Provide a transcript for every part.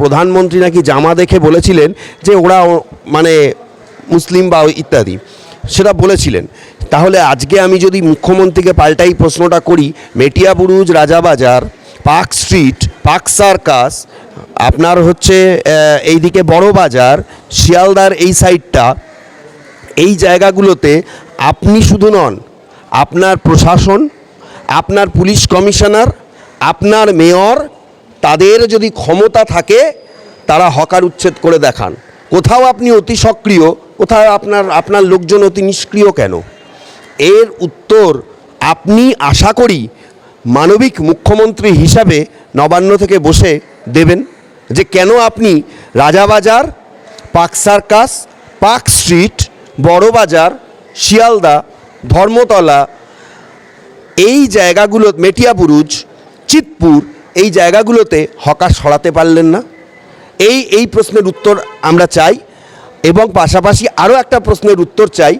প্রধানমন্ত্রী নাকি জামা দেখে বলেছিলেন যে ওরা মানে মুসলিম বা ইত্যাদি, সেটা বলেছিলেন। তাহলে আজকে আমি যদি মুখ্যমন্ত্রীকে পাল্টাই প্রশ্নটা করি Metiabruz Rajabazar Park Street, Park Circus, আপনার হচ্ছে এইদিকে বড় বাজার, শিয়ালদার এই সাইডটা, এই জায়গাগুলোতে আপনি শুধু নন, আপনার প্রশাসন, আপনার পুলিশ কমিশনার, আপনার মেয়র তাদের যদি ক্ষমতা থাকে, তারা হকার উচ্ছেদ করে দেখান। কোথাও আপনি অতি সক্রিয়, কোথাও আপনার আপনার লোকজন অতি নিষ্ক্রিয় কেন? এর উত্তর আপনি আশা করি মানবিক মুখ্যমন্ত্রী হিসাবে নবান্ন থেকে বসে দেবেন যে কেন আপনি Rajabazar Park Circus Park Street Burrabazar Sealdah, Dharmatala, এই জায়গাগুলো মেটিয়াবুরুজ চিতপুর এই জায়গাগুলোতে হকার সরাতে পারলেন না। এই এই প্রশ্নের উত্তর আমরা চাই এবং পাশাপাশি আরও একটা প্রশ্নের উত্তর চাই,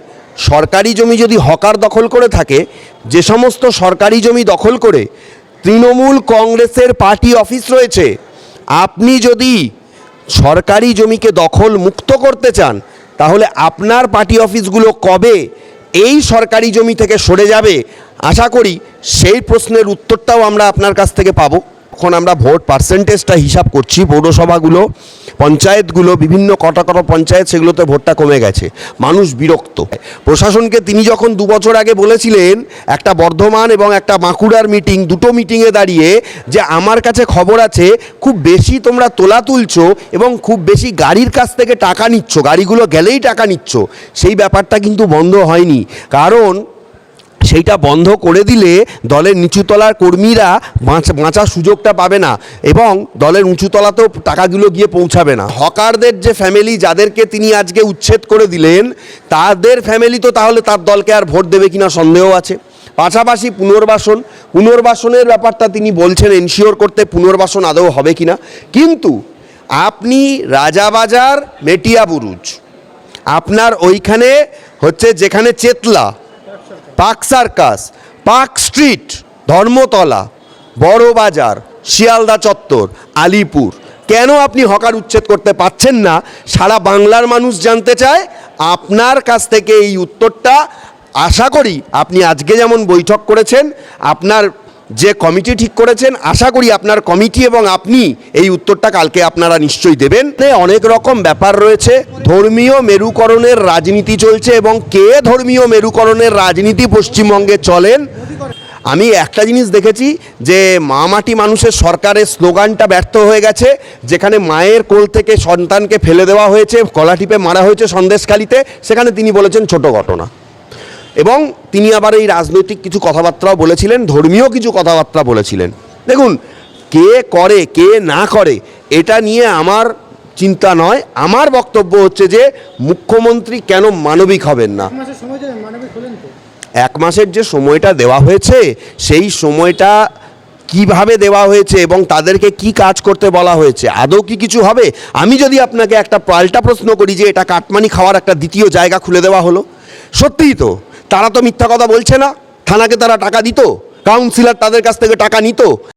সরকারি জমি যদি হকার দখল করে থাকে, যে সমস্ত সরকারি জমি দখল করে তৃণমূল কংগ্রেসের পার্টি অফিস রয়েছে, আপনি যদি সরকারি জমিকে দখল মুক্ত করতে চান, তাহলে আপনার পার্টি অফিসগুলো কবে এই সরকারি জমি থেকে সরে যাবে? আশা করি সেই প্রশ্নের উত্তরটাও আমরা আপনার কাছ থেকে পাবো। এখন আমরা ভোট পার্সেন্টেজটা হিসাব করছি, পৌরসভাগুলো, পঞ্চায়েতগুলো, বিভিন্ন কটা কটা পঞ্চায়েত, সেগুলোতে ভোটটা কমে গেছে। মানুষ বিরক্ত। প্রশাসনকে তিনি যখন দু বছর আগে বলেছিলেন, একটা বর্ধমান এবং একটা বাঁকুড়ার মিটিং দুটো মিটিংয়ে দাঁড়িয়ে যে আমার কাছে খবর আছে, খুব বেশি তোমরা তোলা তুলছো এবং খুব বেশি গাড়ির কাছ থেকে টাকা নিচ্ছ, গাড়িগুলো গেলেই টাকা নিচ্ছ, সেই ব্যাপারটা কিন্তু বন্ধ হয়নি। কারণ সেইটা বন্ধ করে দিলে দলের নিচুতলার কর্মীরা বাঁচ- বাঁচার সুযোগটা পাবে না এবং দলের উঁচুতলাতেও টাকাগুলো গিয়ে পৌঁছাবে না। হকারদের যে ফ্যামিলি যাদেরকে তিনি আজকে উচ্ছেদ করে দিলেন, তাদের ফ্যামিলি তো তাহলে তার দলকে আর ভোট দেবে কিনা সন্দেহ আছে। পাশাপাশি পুনর্বাসন, পুনর্বাসনের ব্যাপারটা তিনি বলছেন এনশিওর করতে পুনর্বাসন আদৌ হবে কিনা। কিন্তু আপনি রাজাবাজার মেটিয়াবুরুজ আপনার ওইখানে হচ্ছে যেখানে Chetla Park Circus Park Street, Dharmatala, Burrabazar, Sealdah চত্বর, আলিপুর। কেন আপনি হকার উচ্ছেদ করতে পারছেন না? সারা বাংলার মানুষ জানতে চায়, আপনার কাছ থেকে এই উত্তরটা আশা করি আপনি আজকে যেমন বৈঠক করেছেন, আপনার যে কমিটি ঠিক করেছেন, আশা করি আপনার কমিটি এবং আপনি এই উত্তরটা কালকে আপনারা নিশ্চয়ই দেবেন। অনেক রকম ব্যাপার রয়েছে। ধর্মীয় মেরুকরণের রাজনীতি চলছে এবং কে ধর্মীয় মেরুকরণের রাজনীতি পশ্চিমবঙ্গে চলেন? আমি একটা জিনিস দেখেছি যে মা মাটি মানুষের সরকারের স্লোগানটা ব্যর্থ হয়ে গেছে, যেখানে মায়ের কোল থেকে সন্তানকে ফেলে দেওয়া হয়েছে কলা টিপে মারা হয়েছে সন্দেশখালিতে, সেখানে তিনি বলেছেন ছোট ঘটনা। এবং তিনি আবার এই রাজনৈতিক কিছু কথাবার্তাও বলেছিলেন ধর্মীয় কিছু কথাবার্তা বলেছিলেন। দেখুন কে করে কে না করে এটা নিয়ে আমার চিন্তা নয়। আমার বক্তব্য হচ্ছে যে মুখ্যমন্ত্রী কেন মানবিক হবেন না? এক মাসের যে সময়টা দেওয়া হয়েছে সেই সময়টা কীভাবে দেওয়া হয়েছে এবং তাদেরকে কি কাজ করতে বলা হয়েছে আদৌ কি কিছু হবে? আমি যদি আপনাকে একটা পাল্টা প্রশ্ন করি যে এটা কাটমানি খাওয়ার একটা দ্বিতীয় জায়গা খুলে দেওয়া হলো সত্যিই তো। তারা তো মিথ্যা কথা বলছে না। থানাকে তারা টাকা দিত কাউন্সিলর তাদের কাছ থেকে টাকা নিত।